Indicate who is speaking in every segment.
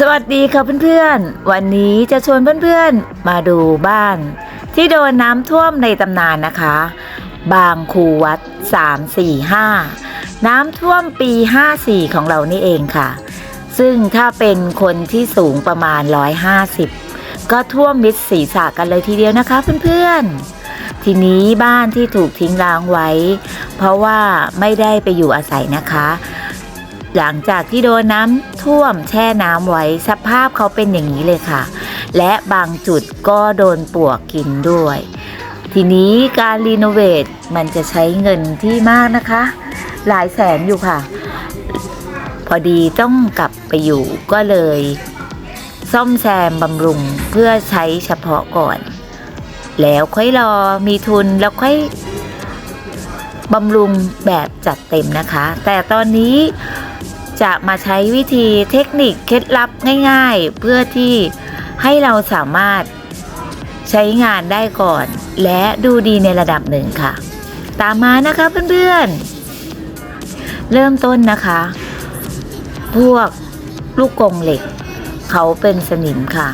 Speaker 1: สวัสดีค่ะเพื่อนๆ วันนี้จะชวนเพื่อนๆ มาดูบ้าน ที่โดนน้ำท่วมในตำนานนะคะ บางคูวัด 345 น้ำท่วมปี 54 ของเรานี่เองค่ะ ซึ่งถ้าเป็นคนที่สูงประมาณ 150 ก็ท่วมมิดศีรษะกันเลยทีเดียวนะคะเพื่อนๆ ทีนี้บ้านที่ถูกทิ้งร้างไว้ เพราะว่าไม่ได้ไปอยู่อาศัยนะคะ หลังจากที่โดนน้ำท่วมแช่น้ำไว้สภาพเขาเป็นอย่างนี้เลยค่ะ และบางจุดก็โดนปวกกินด้วย ทีนี้การรีโนเวทมันจะใช้เงินที่มากนะคะ หลายแสนอยู่ค่ะ พอดีต้องกลับไปอยู่ก็เลย ซ่อมแซมบำรุงเพื่อใช้เฉพาะก่อน แล้วค่อยรอมีทุนแล้วค่อยบำรุงแบบจัดเต็มนะคะ แต่ตอนนี้ จะมาใช้วิธีเทคนิคเคล็ดลับง่ายๆ เพื่อที่ให้เราสามารถใช้งานได้ก่อน และดูดีในระดับหนึ่งค่ะ ตามมานะคะเพื่อนๆ เริ่มต้นนะคะ พวกลูกกรงเหล็ก เขาเป็นสนิมค่ะ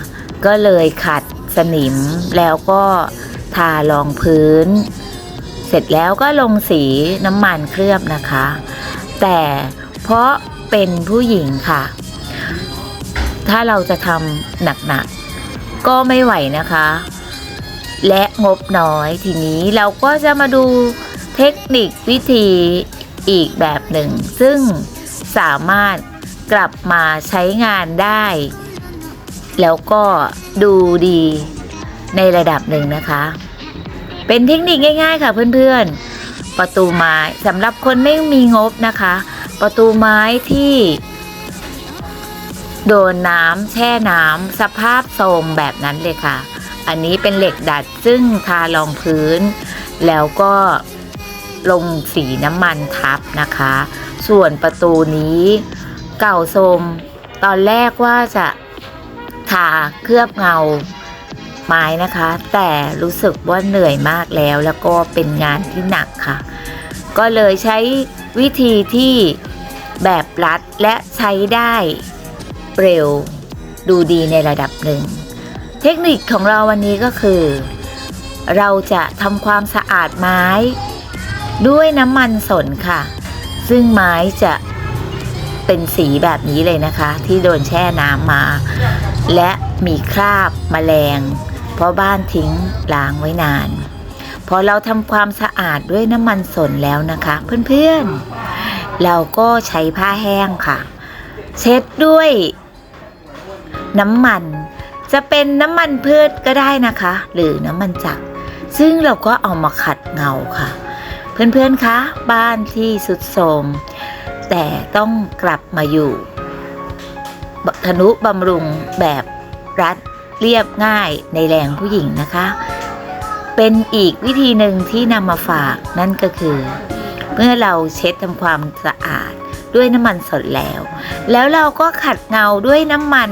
Speaker 1: ก็เลยขัดสนิมแล้วก็ทารองพื้น เสร็จแล้วก็ลงสีน้ำมันเคลือบนะคะ แต่เพราะ เป็นผู้หญิงค่ะ ถ้าเราจะทำหนักๆ ก็ไม่ไหวนะคะ และงบน้อยทีนี้เราก็จะมาดูเทคนิควิธีอีกแบบหนึ่ง ซึ่งสามารถกลับมาใช้งานได้ แล้วก็ดูดีในระดับหนึ่งนะคะ เป็นเทคนิคง่าย ๆ ค่ะเพื่อนๆ ประตูไม้สำหรับคนไม่มีงบนะคะ ประตูไม้ที่โดนน้ำแช่น้ำสภาพโทรมแบบนั้นเลยค่ะ อันนี้เป็นเหล็กดัดซึ่งทารองพื้น แล้วก็ลงสีน้ำมันทับนะคะ ส่วนประตูนี้เก่าโทรมตอนแรกว่าจะทาเคลือบเงาไม้นะคะ แต่รู้สึกว่าเหนื่อยมากแล้ว แล้วก็เป็นงานที่หนักค่ะ ก็เลยใช้วิธีที่ แบบรัดและใช้ได้เร็ว ดูดีในระดับหนึ่ง เทคนิคของเราวันนี้ก็คือ เราจะทำความสะอาดไม้ ด้วยน้ำมันสนค่ะ ซึ่งไม้จะเป็นสีแบบนี้เลยนะคะ ที่โดนแช่น้ำมา และมีคราบแมลง เพราะบ้านทิ้งล้างไว้นาน พอเราทำความสะอาดด้วยน้ำมันสนแล้วนะคะ เพื่อนๆ เราก็ใช้ผ้าแห้งค่ะ เช็ดด้วย น้ำมัน จะเป็นน้ำมันพืชก็ได้นะคะ หรือน้ำมันจักรซึ่งเราก็เอามาขัดเงาค่ะ เพื่อนๆคะบ้านที่สุดโทมแต่ต้องกลับมาอยู่ธนุบำรุงแบบรัดเรียบง่ายในแรงผู้หญิงนะคะ เป็นอีกวิธีหนึ่งที่นำมาฝากนั่นก็คือ เมื่อเราเช็ดทำความสะอาดด้วยน้ำมันสดแล้ว แล้วเราก็ขัดเงาด้วยน้ำมัน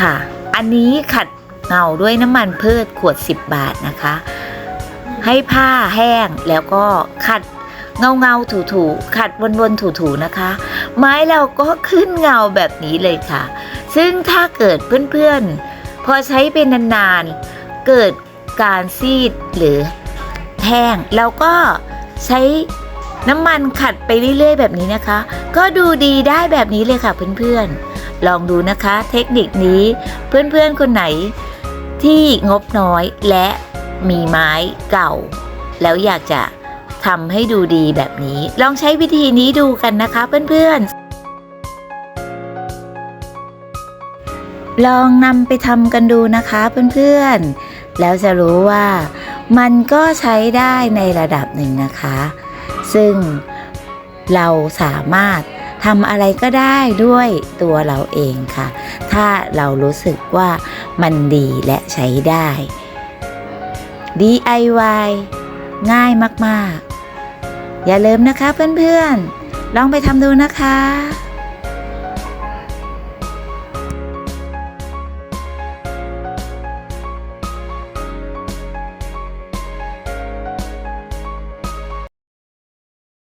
Speaker 1: ค่ะ อันนี้ขัดเงาด้วยน้ำมันพืชขวด 10 บาทนะคะ ให้ผ้าแห้งแล้วก็ขัดเงาเงาถูถูๆขัดวนวนถูถูๆนะคะ ไม้เราก็ขึ้นเงาแบบนี้เลยค่ะ ซึ่งถ้าเกิดเพื่อนๆ พอใช้เป็นนานๆ เกิดการซีดหรือแห้งเราก็ ใช้น้ำมันขัดไปเรื่อยๆ แบบนี้นะคะ ก็ดูดีได้แบบนี้เลยค่ะเพื่อนๆ ลองดูนะคะเทคนิคนี้เพื่อนๆคนไหนที่งบน้อยและมีไม้เก่า แล้วอยากจะทำให้ดูดีแบบนี้ ลองใช้วิธีนี้ดูกันนะคะเพื่อนๆ ลองนำไปทำกันดูนะคะเพื่อนๆ แล้วจะรู้ว่ามันก็ใช้ได้ในระดับหนึ่งนะคะ ซึ่งเราสามารถทำอะไรก็ได้ด้วยตัวเราเองค่ะ ถ้าเรารู้สึกว่ามันดีและใช้ได้ DIY ง่ายมากๆ อย่าลืมนะคะเพื่อนๆ ลองไปทำดูนะคะ